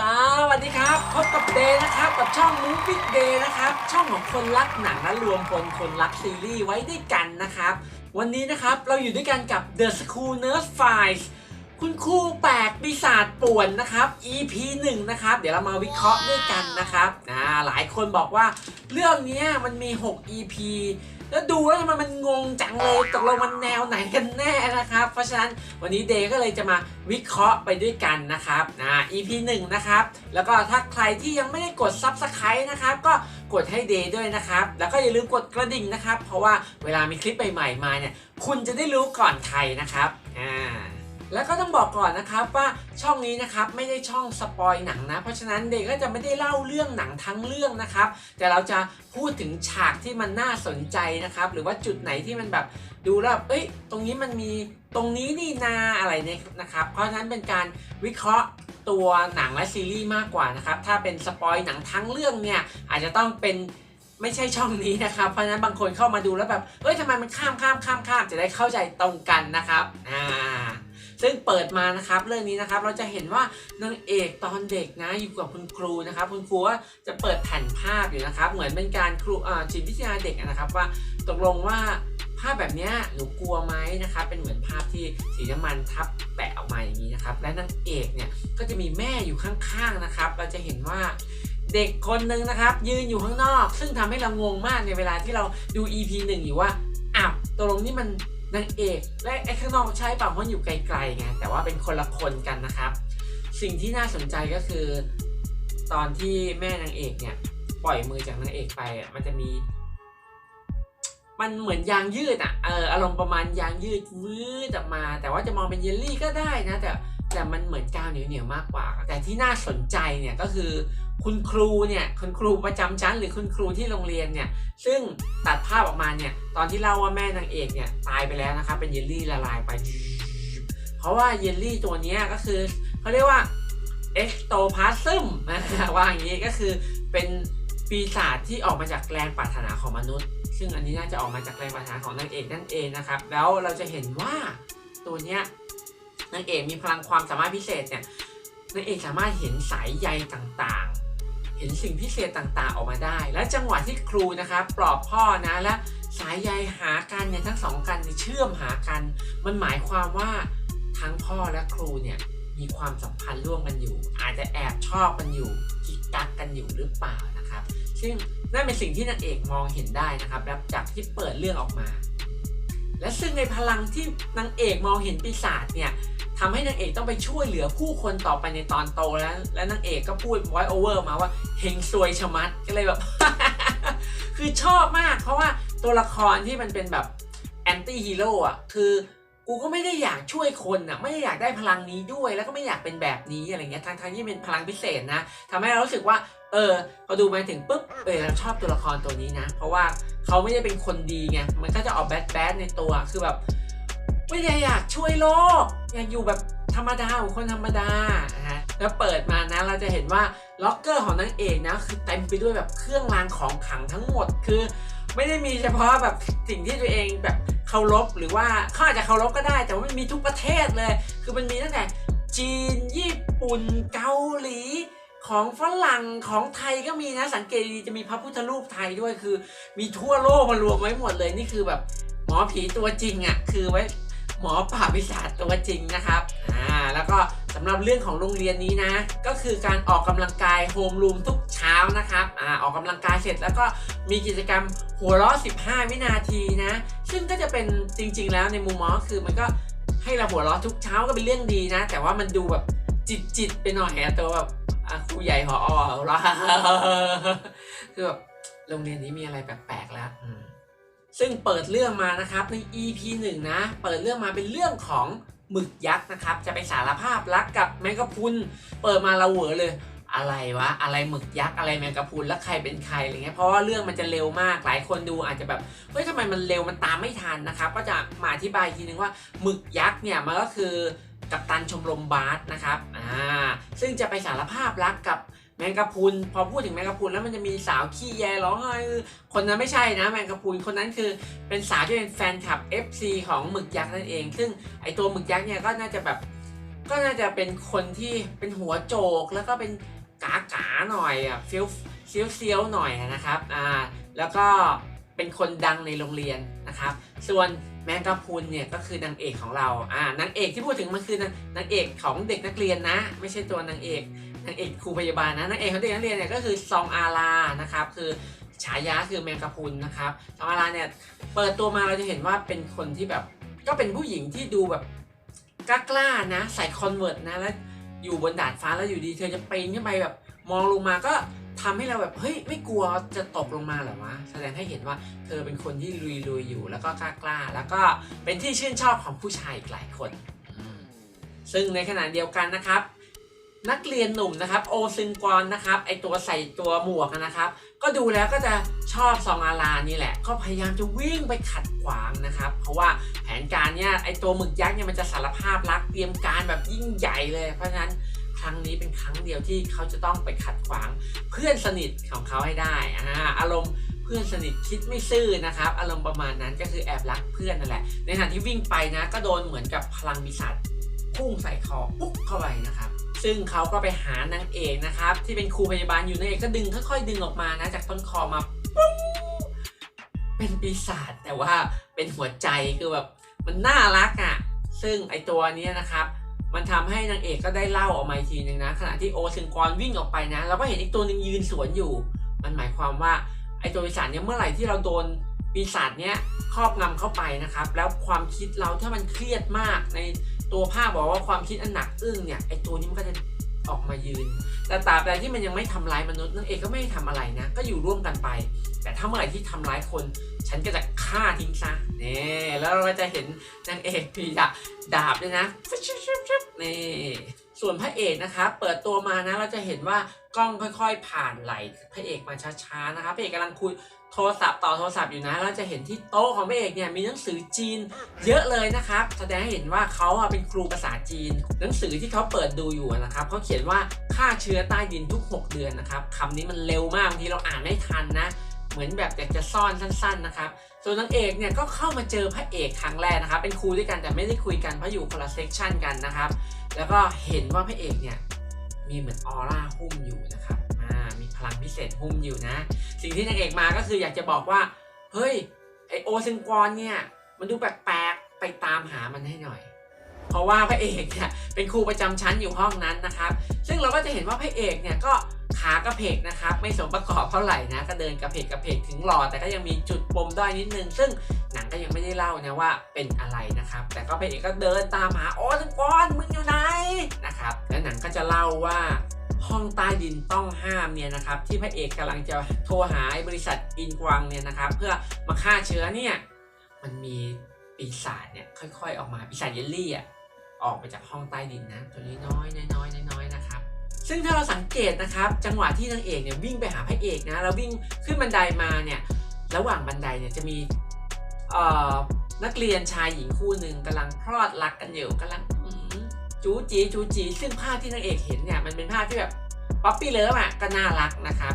สวัสดีครับ พบกับเดย์นะครับ กับช่อง Movie Day นะครับ ช่องของคนรักหนังและรวมพลคนรักซีรีส์ไว้ด้วยกันนะครับ วันนี้นะครับเราอยู่ด้วยกันกับ The School Nurse Files คุณครูแปลกปีศาจป่วนนะครับ EP 1 นะครับ เดี๋ยวเรามาวิเคราะห์ด้วยกันนะครับอ่าหลายคนบอกว่าเรื่องนี้มันมี 6 EP แล้วดูแล้วทำไมมันงงจังเลยตกลงมันแนวไหนกันแน่นะครับ เพราะฉะนั้นวันนี้เดย์ก็เลยจะมาวิเคราะห์ไปด้วยกันนะครับอ่า EP 1นะครับ แล้วก็ถ้าใครที่ยังไม่ได้กด Subscribe นะครับ ก็กดให้เดย์ด้วยนะครับ แล้วก็อย่าลืมกดกระดิ่งนะครับ เพราะว่าเวลามีคลิปใหม่ๆมาเนี่ย คุณจะได้รู้ก่อนใครนะครับ อ่า แล้วก็ต้องบอกก่อนนะครับว่าช่องนี้นะครับไม่ได้ช่องสปอยหนังนะ เพราะฉะนั้นเด็กก็จะไม่ได้เล่าเรื่องหนังทั้งเรื่องนะครับ แต่เราจะพูดถึงฉากที่มันน่าสนใจนะครับ หรือว่าจุดไหนที่มันแบบดูแล้วแบบเอ้ย ตรงนี้มันมีตรงนี้นี่นาอะไรเนี่ยนะครับ เพราะฉะนั้นเป็นการวิเคราะห์ตัวหนังและซีรีส์มากกว่านะครับ ถ้าเป็นสปอยหนังทั้งเรื่องเนี่ยอาจจะต้องเป็นไม่ใช่ช่องนี้นะครับ เพราะฉะนั้นบางคนเข้ามาดูแล้วแบบเฮ้ยทำไมมันข้ามข้ามข้ามข้ามจะได้เข้าใจตรงกันนะครับ อ่า ซึ่งเปิดมานะครับเรื่องนี้นะครับเราจะเห็นว่านางเอกตอนเด็กนะอยู่กับคุณครูนะครับคุณครูก็จะเปิดแผ่นภาพอยู่นะครับ เหมือนเป็นการครูอ่าจิตวิทยาเด็กนะครับว่าตกลงว่าภาพแบบเนี้ยหนูกลัวไหมนะครับเป็นเหมือนภาพที่สีน้ำมันทับแปะออกมาอย่างนี้นะครับและนางเอกเนี่ยก็จะมีแม่อยู่ข้างๆนะครับ เราจะเห็นว่าเด็กคนหนึ่งนะครับ ยืนอยู่ข้างนอก ซึ่งทำให้เรางงมากในเวลาที่เราดู EP หนึ่งอยู่ว่าอ้าวตกลงนี่มัน นางเอกและไอ้ข้างนอกใช่ป่ะเพราะอยู่ไกลๆไงแต่ว่าเป็นคนละคนกันนะครับ สิ่งที่น่าสนใจก็คือ ตอนที่แม่นางเอกเนี่ยปล่อยมือจากนางเอกไปอะมันจะมี มันเหมือนยางยืดอะเอออารมณ์ประมาณยางยืดวืดออกมา แต่ว่าจะมองเป็นเยลลี่ก็ได้นะแต่ แต่มันเหมือนกาวเหนียวๆมากกว่า แต่ที่น่าสนใจเนี่ยก็คือคุณครูเนี่ยคุณครูประจำชั้นหรือคุณครูที่โรงเรียนเนี่ยซึ่งตัดภาพออกมาเนี่ยตอนที่เล่าว่าแม่นางเอกเนี่ยตายไปแล้วนะครับเป็นเยลลี่ละลายไป เพราะว่าเยลลี่ตัวนี้ก็คือเขาเรียกว่าเอ็กโตพาซึมว่าอย่างนี้ก็คือเป็นปีศาจที่ออกมาจากแรงปรารถนาของมนุษย์ ซึ่งอันนี้น่าจะออกมาจากแรงปรารถนาของนางเอกนั่นเองนะครับ แล้วเราจะเห็นว่าตัวเนี้ย นางเอกมีพลังความสามารถพิเศษเนี่ยนางเอกสามารถเห็นสายใยต่างๆ เห็นสิ่งพิเศษต่างๆออกมาได้ และจังหวะที่ครูนะครับปลอบพ่อนะและสายใยหากันเนี่ยทั้งสองกันเชื่อมหากัน มันหมายความว่าทั้งพ่อและครูเนี่ยมีความสัมพันธ์ร่วมกันอยู่ อาจจะแอบชอบกันอยู่กิกกักกันอยู่หรือเปล่านะครับ ซึ่งนั่นเป็นสิ่งที่นางเอกมองเห็นได้นะครับแล้วจากที่เปิดเรื่องออกมา และซึ่งในพลังที่นางเอกมองเห็นปีศาจเนี่ย ทำให้นางเอกต้องไปช่วยเหลือผู้คนต่อไปในตอนโตแล้ว และนางเอกก็พูดไวโอเวอร์มาว่าเฮงซวยชะมัดก็เลยแบบ คือชอบมาก เพราะว่าตัวละครที่มันเป็นแบบแอนตี้ฮีโร่อะคือกูก็ไม่ได้อยากช่วยคนอะไม่ได้อยากได้พลังนี้ด้วย แล้วก็ไม่อยากเป็นแบบนี้อะไรเงี้ยทั้งทั้งๆที่เป็นพลังพิเศษนะทำให้เรารู้สึกว่า เออพอดูมาถึงปุ๊บเออเราชอบตัวละครตัวนี้นะ เพราะว่าเขาไม่ได้เป็นคนดีไงมันก็จะออกแบดแบดในตัวคือแบบ ไม่ได้อยากช่วยโลก อยากอยู่แบบธรรมดาของคนธรรมดานะฮะแล้วเปิดมานะเราจะเห็นว่าล็อกเกอร์ของนางเอกนะคือเต็มไปด้วยแบบเครื่องรางของขลังทั้งหมดคือ ไม่ได้มีเฉพาะแบบสิ่งที่ตัวเองแบบเคารพหรือว่าเขาอาจจะเคารพก็ได้ แต่ว่ามันมีทุกประเทศเลย คือมันมีตั้งแต่จีนญี่ปุ่นเกาหลีของฝรั่งของไทยก็มีนะ สังเกตดีจะมีพระพุทธรูปไทยด้วยคือ มีทั่วโลกมารวมไว้หมดเลยนี่คือแบบหมอผีตัวจริงอะ่ะคือไว้ หมอป่าบปีศาจตัวจริงนะครับอ่าแล้วก็สำหรับเรื่องของโรงเรียนนี้นะ ก็คือการออกกำลังกายโฮมรูมทุกเช้านะครับอ่าออกกำลังกายเสร็จแล้วก็มีกิจกรรมหัวเราะ15 วินาทีนะ ซึ่งก็จะเป็นจริง ๆ แล้วในมุมมองคือมันก็ให้เราหัวเราะทุกเช้าก็เป็นเรื่องดีนะ แต่ว่ามันดูแบบจิตๆไปหน่อยอะตัวแบบครูใหญ่หออหัวเราะคือแบบโรงเรียนนี้มีอะไรแปลกๆแล้ว ซึ่งเปิดเรื่องมานะครับใน EP 1 นะ เปิดเรื่องมาเป็นเรื่องของหมึกยักษ์นะครับ จะไปสารภาพรักกับแมงกะพุน เปิดมาเราเหวอเลย อะไรวะ อะไรหมึกยักษ์ อะไรแมงกะพุน แล้วใครเป็นใครอะไรเงี้ย เพราะว่าเรื่องมันจะเร็วมาก หลายคนดูอาจจะแบบ เฮ้ยทำไมมันเร็ว มันตามไม่ทันนะครับ ก็จะมาอธิบายอีกทีนึงว่าหมึกยักษ์เนี่ยมันก็คือกัปตันชมรมบาสนะครับ อ่า ซึ่งจะไปสารภาพรักกับ แมงกะพรุนพอพูดถึงแมงกะพรุนแล้วมันจะมีสาวขี้แยร้องไห้คนนั้นไม่ใช่นะแมงกะพรุนคนนั้นคือเป็นสาวที่เป็นแฟนคลับ FC ของหมึกยักษ์นั่นเอง ซึ่งไอตัวหมึกยักษ์เนี่ยก็น่าจะแบบ ก็น่าจะเป็นคนที่เป็นหัวโจกแล้วก็เป็นกากาๆหน่อยอะเฟี้ยวเซียวเซียวหน่อยนะครับอ่าแล้วก็เป็นคนดังในโรงเรียนนะครับ ส่วนแมงกะพรุนเนี่ยก็คือนางเอกของเราอ่านางเอกที่พูดถึงมันคือนางเอกของเด็กนักเรียนนะ ไม่ใช่ตัวนางเอก นางเอกครูพยาบาลนะนางเอกของเด็กนักเรียนเนี่ยก็คือซองอารานะครับคือฉายาคือแมงกะพรุนนะครับซองอาราเนี่ยเปิดตัวมาเราจะเห็นว่าเป็นคนที่แบบก็เป็นผู้หญิงที่ดูแบบกล้าๆนะใส่คอนเวิร์ตนะแล้วอยู่บนดาดฟ้าแล้วอยู่ดีเธอจะปีนขึ้นไปแบบมองลงมาก็ทำให้เราแบบเฮ้ยไม่กลัวจะตกลงมาหรอวะแสดงให้เห็นว่าเธอเป็นคนที่ลุยๆอยู่แล้วก็กล้าๆแล้วก็เป็นที่ชื่นชอบของผู้ชายอีกหลายคน ซึ่งในขณะเดียวกันนะครับ นักเรียนหนุ่มนะครับโอซึงกอนนะครับไอตัวใส่ตัวหมวกนะครับ ก็ดูแล้วก็จะชอบซองอารานี่แหละ ก็พยายามจะวิ่งไปขัดขวางนะครับ เพราะว่าแผนการเนี่ยไอตัวหมึกยักษ์เนี่ยมันจะสารภาพรักเตรียมการแบบยิ่งใหญ่เลย เพราะฉะนั้นครั้งนี้เป็นครั้งเดียวที่เขาจะต้องไปขัดขวางเพื่อนสนิทของเขาให้ได้อ่าอารมณ์เพื่อนสนิทคิดไม่ซื่อนะครับ อารมณ์ประมาณนั้นก็คือแอบรักเพื่อนนั่นแหละ ในขณะที่วิ่งไปนะ ก็โดนเหมือนกับพลังปีศาจพุ่งใส่คอปุ๊บเข้าไปนะครับ ซึ่งเขาก็ไปหานางเอกนะครับ ที่เป็นครูพยาบาลอยู่นางเอกก็ดึงค่อยๆดึงออกมานะจากต้นคอมาปุ้งเป็นปีศาจแต่ว่าเป็นหัวใจคือแบบมันน่ารักอะ ซึ่งไอตัวนี้นะครับ มันทำให้นางเอกก็ได้เล่าออกมาอีกทีหนึ่งนะ ขณะที่โอซึงกรวิ่งออกไปนะเราก็เห็นอีกตัวหนึ่งยืนสวนอยู่ มันหมายความว่าไอตัวปีศาจเนี่ยเมื่อไหร่ที่เราโดนปีศาจเนี้ยครอบงำเข้าไปนะครับ แล้วความคิดเราถ้ามันเครียดมากใน ตัวภาพบอกว่าความคิดอันหนักอึ้งเนี่ยไอตัวนี้มันก็จะออกมายืน แต่ตราบใดที่มันยังไม่ทำร้ายมนุษย์นางเอกก็ไม่ได้ทำอะไรนะ ก็อยู่ร่วมกันไป แต่ถ้าเมื่อไหร่ที่ทำร้ายคน ฉันก็จะฆ่าทิ้งซะนี่แล้วเราก็จะเห็นนางเอกพีดาดาบด้วยนะนี่ส่วนพระเอกนะครับเปิดตัวมานะเราจะเห็นว่ากล้องค่อย ๆ ผ่านไหลพระเอกมาช้าๆนะครับพระเอกกำลังคุย โทรศัพท์ต่อโทรศัพท์อยู่นะเราจะเห็นที่โต๊ะของพระเอกเนี่ยมีหนังสือจีนเยอะเลยนะครับ แสดงให้เห็นว่าเขาเป็นครูภาษาจีน หนังสือที่เขาเปิดดูอยู่นะครับเขาเขียนว่าฆ่าเชื้อใต้ดินทุก 6 เดือนนะครับคำนี้มันเร็วมากบางทีเราอ่านไม่ทันนะเหมือนแบบอยากจะซ่อนสั้น ๆนะครับ ส่วนนางเอกเนี่ยก็เข้ามาเจอพระเอกครั้งแรกนะครับ เป็นครูด้วยกันแต่ไม่ได้คุยกันเพราะอยู่คนละเซกชันกันนะครับ แล้วก็เห็นว่าพระเอกเนี่ยมีเหมือนออร่าหุ้มอยู่นะครับ พลังพิเศษหุ้มอยู่นะ สิ่งที่นางเอกมาก็คืออยากจะบอกว่า เฮ้ย ไอโอเซึงกอนเนี่ยมันดูแปลกๆไปตามหามันให้หน่อย เพราะว่าพระเอกเนี่ยเป็นครูประจำชั้นอยู่ห้องนั้นนะครับ ซึ่งเราก็จะเห็นว่าพระเอกเนี่ยก็ขากระเพกนะครับ ไม่สมประกอบเท่าไหร่นะก็เดินกระเพกกระเพกถึงหล่อแต่ก็ยังมีจุดปมด้อยนิดนึง ซึ่งหนังก็ยังไม่ได้เล่านะว่าเป็นอะไรนะครับ แต่ก็พระเอกก็เดินตามหาโอ้ซึงกอนมึงอยู่ไหนนะครับ และหนังก็จะเล่าว่า ห้องใต้ดินต้องห้ามเนี่ยนะครับที่พระเอกกำลังจะโทรหาบริษัทอินกวังเนี่ยนะครับเพื่อมาฆ่าเชื้อเนี่ยมันมีปีศาจเนี่ยค่อยๆ ออกมาปีศาจเยลลี่อะออกไปจากห้องใต้ดินนะตัวนี้น้อยๆน้อยๆน้อยๆนะครับซึ่งถ้าเราสังเกตนะครับจังหวะที่นางเอกเนี่ยวิ่งไปหาพระเอกนะแล้ววิ่งขึ้นบันไดมาเนี่ยระหว่างบันไดเนี่ยจะมีนักเรียนชายหญิงคู่หนึ่งกำลังพลอดรักกันอยู่กำลัง จูจีจูจีซึ่งภาพที่นางเอกเห็นเนี่ยมันเป็นภาพที่แบบป๊อปปี้เลิฟอะก็น่ารักนะครับ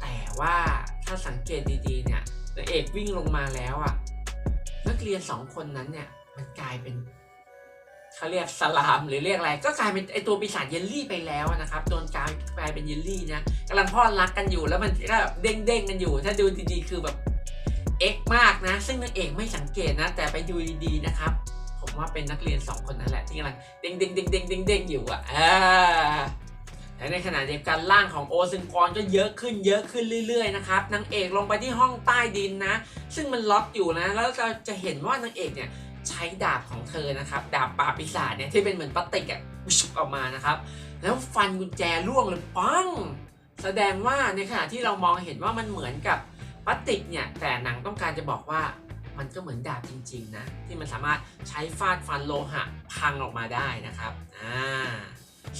แต่ว่าถ้าสังเกตดีๆเนี่ยนางเอกวิ่งลงมาแล้วอะนักเรียนสองคนนั้นเนี่ยมันกลายเป็นเขาเรียกสลามหรือเรียกอะไร ก็กลายเป็นไอตัวปีศาจเยลลี่ไปแล้วนะครับโดนกลายกลายเป็นเยลลี่นะกำลังพลอดรักกันอยู่แล้วมันก็เด้งเด้งๆกันอยู่ ถ้าดูดีๆคือแบบเอ็กมากนะ ซึ่งนางเอกไม่สังเกตนะ แต่ไปดูดีๆนะครับ ว่าเป็นนักเรียนสองคนนั่นแหละที่กำลังเด้งเด้งเด้งเด้งเด้งเด้งอยู่อะและในขณะเดียวกันร่างของโอซึงกรก็เยอะขึ้นเยอะขึ้นเรื่อยๆนะครับนางเอกลงไปที่ห้องใต้ดินนะ ซึ่งมันล็อกอยู่นะ แล้วเราจะเห็นว่านางเอกเนี่ยใช้ดาบของเธอนะครับดาบปราปีศาจเนี่ยที่เป็นเหมือนพลาสติกอะวิชออกมานะครับ แล้วฟันกุญแจร่วงเลยปังแสดงว่าในขณะที่เรามองเห็นว่ามันเหมือนกับพลาสติกเนี่ยแต่หนังต้องการจะบอกว่า มันก็เหมือนดาบจริงๆนะที่มันสามารถใช้ฟาดฟันโลหะพังออกมาได้นะครับอ่า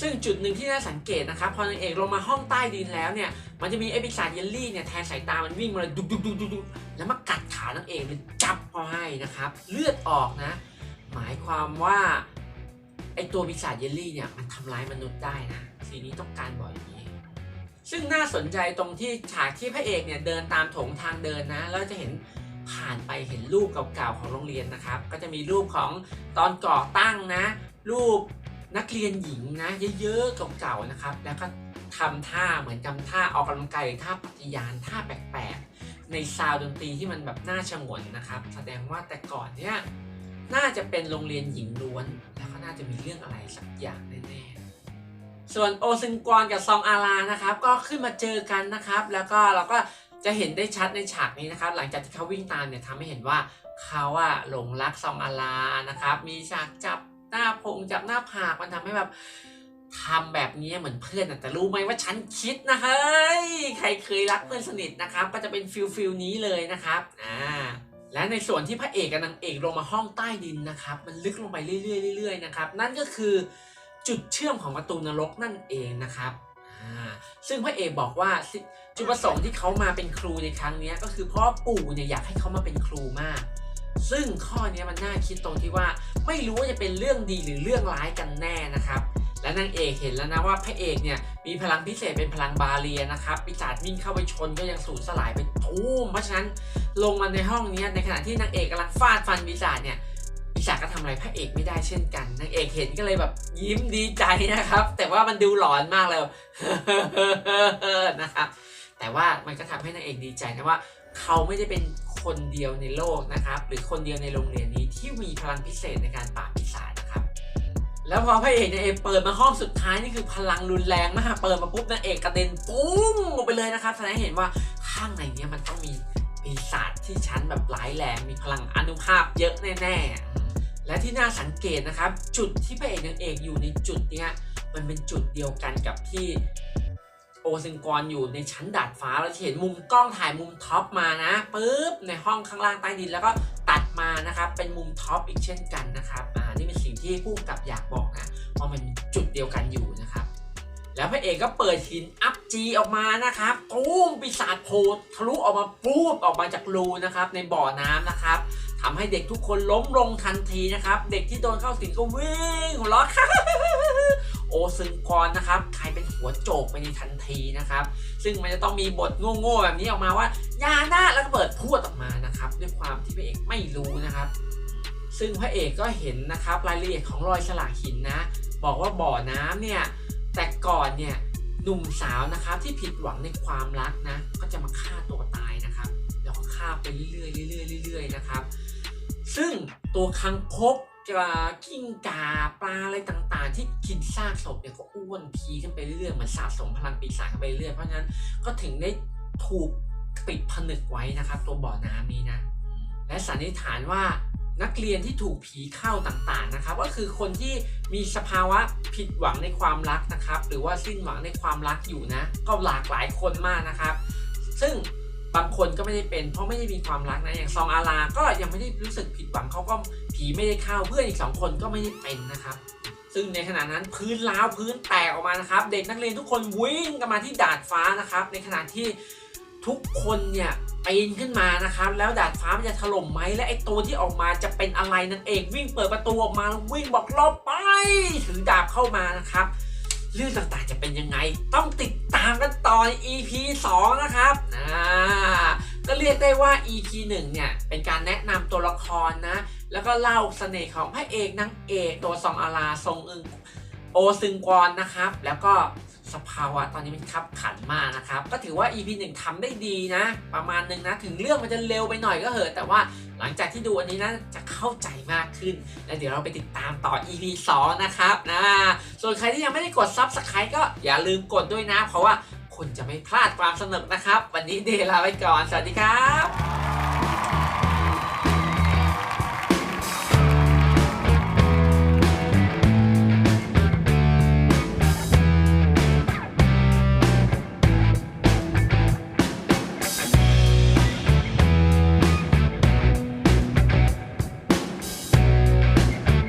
ซึ่งจุดหนึ่งที่น่าสังเกตนะครับพอนางเอกลงมาห้องใต้ดินแล้วเนี่ยมันจะมีไอ้ปีศาจเยลลี่เนี่ยแทนสายตามันวิ่งมาเลยดุกดุกดุกดุกดุแล้วมากัดขานางเอกเลยจับเขาให้นะครับ เลือดออกนะ หมายความว่าไอ้ตัวปีศาจเยลลี่เนี่ยมันทำร้ายมนุษย์ได้นะทีนี้ต้องการบอกอย่างนี้ ซึ่งน่าสนใจตรงที่ฉากที่พระเอกเนี่ยเดินตามโถงทางเดินนะแล้วจะเห็น ผ่านไปเห็นรูปเก่าๆของโรงเรียนนะครับ ก็จะมีรูปของตอนก่อตั้งนะ รูปนักเรียนหญิงนะ เยอะๆเก่าๆนะครับ แล้วก็ทำท่าเหมือนทำท่าออกกำลังกายท่าปฏิญาณท่าแปลกๆ ในซาวดนตรีที่มันแบบน่าชงนนะครับ แสดงว่าแต่ก่อนเนี่ยน่าจะเป็นโรงเรียนหญิงล้วน แล้วก็น่าจะมีเรื่องอะไรสักอย่างแน่ๆส่วนโอซึงกวอนกับซองอารานะครับ ก็ขึ้นมาเจอกันนะครับ แล้วก็เราก็ จะเห็นได้ชัดในฉากนี้นะครับ หลังจากที่เขาวิ่งตามเนี่ยทำให้เห็นว่าเขาอะหลงรักซองอารานะครับ มีฉากจับหน้าพงจับหน้าผากมันทำให้แบบทำแบบนี้เหมือนเพื่อนแต่รู้ไหมว่าฉันคิดนะเฮ้ยใครเคยรักเพื่อนสนิทนะครับ ก็จะเป็นฟิลฟิลนี้เลยนะครับอ่าและในส่วนที่พระเอกกับนางเอกลงมาห้องใต้ดินนะครับ มันลึกลงไปเรื่อยๆเรื่อยๆนะครับนั่นก็คือจุดเชื่อมของประตูนรกนั่นเองนะครับอ่าซึ่งพระเอกบอกว่า จุดประสงค์ที่เขามาเป็นครูในครั้งนี้ก็คือเพราะว่าปู่เนี่ยอยากให้เขามาเป็นครูมาก ซึ่งข้อนี้มันน่าคิดตรงที่ว่าไม่รู้ว่าจะเป็นเรื่องดีหรือเรื่องร้ายกันแน่นะครับ และนางเอกเห็นแล้วนะว่าพระเอกเนี่ยมีพลังพิเศษเป็นพลังบาเรียนะครับปีศาจวิ่งเข้าไปชนก็ยังสูญสลายไปทุ่มเพราะฉะนั้นลงมาในห้องนี้ในขณะที่นางเอกกำลังฟาดฟันปีศาจเนี่ยปีศาจก็ทำอะไรพระเอกไม่ได้เช่นกันนางเอกเห็นก็เลยแบบยิ้มดีใจนะครับ แต่ว่ามันดูหลอนมากเลยนะครับ ว่ามันก็ทำให้นางเอกดีใจนะว่า เขาไม่ได้เป็นคนเดียวในโลกนะครับ หรือคนเดียวในโรงเรียนนี้ที่มีพลังพิเศษในการปราบปีศาจนะครับ แล้วพอพระเอกนางเอกเปิดมาห้องสุดท้ายนี่คือพลังรุนแรงมากเปิดมาปุ๊บนางเอกกระเด็นปุ้งออกไปเลยนะครับแสดงให้เห็นว่าข้างในเนี้ยมันต้องมีปีศาจที่ชั้นแบบร้ายแรงมีพลังอนุภาพเยอะแน่ๆ และที่น่าสังเกตนะครับ จุดที่พระเอกนางเอกอยู่ในจุดเนี้ยมันเป็นจุดเดียวกันกับที่ โอซึงกรอยู่ในชั้นดาดฟ้าเราจะเห็นมุมกล้องถ่ายมุมท็อปมานะปุ๊บในห้องข้างล่างใต้ดินแล้วก็ตัดมานะครับเป็นมุมท็อปอีกเช่นกันนะครับอ่านี่เป็นสิ่งที่ผู้กำกับอยากบอกนะว่ามันจุดเดียวกันอยู่นะครับ แล้วพระเอกก็เปิดหินอัพจีออกมานะครับตูมปีศาจโผล่ทะลุออกมาปูดออกมาจากรูนะครับในบ่อน้ำนะครับทำให้เด็กทุกคนล้มลงทันทีนะครับ เด็กที่โดนเข้าสิงก็วิ่งหัวเราะ โอซึงกรนะครับกลายเป็นหัวโจกไปในทันทีนะครับ ซึ่งมันจะต้องมีบทโง่ๆแบบนี้ออกมาว่ายาหน้าแล้วก็เปิดพูดออกมานะครับ ด้วยความที่พระเอกไม่รู้นะครับ ซึ่งพระเอกก็เห็นนะครับรายละเอียดของรอยฉลากหินนะ บอกว่าบ่อน้ำเนี่ยแต่ก่อนเนี่ยหนุ่มสาวนะครับที่ผิดหวังในความรักนะ ก็จะมาฆ่าตัวตายนะครับ แล้วก็ฆ่าไปเรื่อยๆเรื่อยๆเรื่อยๆนะครับ ซึ่งตัวคังคก กิ้งกาปลาอะไรต่างๆ ที่กินซากศพเนี่ยก็อ้วนพีขึ้นไปเรื่อยเหมือนสะสมพลังปีศาจเข้าไปเรื่อยเพราะฉะนั้นก็ถึงได้ถูกปิดผนึกไว้นะครับ ตัวบ่อน้ำนี้นะ และสันนิษฐานว่านักเรียนที่ถูกผีเข้าต่างๆนะครับ ก็คือคนที่มีสภาวะผิดหวังในความรักนะครับ หรือว่าสิ้นหวังในความรักอยู่นะ ก็หลากหลายคนมากนะครับ ซึ่ง บางคนก็ไม่ได้เป็นเพราะไม่ได้มีความรักนะอย่างซองอาราก็ยังไม่ได้รู้สึกผิดหวังเขาก็ผีไม่ได้เข้าเพื่อนอีกสองคนก็ไม่ได้เป็นนะครับ ซึ่งในขณะนั้นพื้นร้าวพื้นแตกออกมานะครับ เด็กนักเรียนทุกคนวิ่งกันมาที่ดาดฟ้านะครับ ในขณะที่ทุกคนเนี่ยปีนขึ้นมานะครับ แล้วดาดฟ้ามันจะถล่มไหมและไอตัวที่ออกมาจะเป็นอะไรนั่นเองวิ่งเปิดประตูออกมาววิ่งบอกรอบไป ถือดาบเข้ามานะครับ เรื่องต่างๆจะเป็นยังไง ต้องติดตามกันต่อใน EP 2 นะครับอ่าก็เรียกได้ว่า EP 1 เนี่ย เป็นการแนะนำตัวละครนะ แล้วก็เล่าเสน่ห์ของพระเอกนางเอกตัวซองอาราทรงอึงโอซึงกวอนนะครับ แล้วก็ สภาวะตอนนี้มันขับขันมากนะครับ ก็ถือว่า EP 1ทำได้ดีนะ ประมาณหนึงนะ ถึงเรื่องมันจะเร็วไปหน่อยก็เหอะแต่ว่าหลังจากที่ดูอันนี้นะจะเข้าใจมากขึ้น แล้วเดี๋ยวเราไปติดตามต่อ EP 2 นะครับนะส่วนใครที่ยังไม่ได้กด Subscribe ก็อย่าลืมกดด้วยนะ เพราะว่าคุณจะไม่พลาดความสนุกนะครับ วันนี้เดลาไปก่อน สวัสดีครับ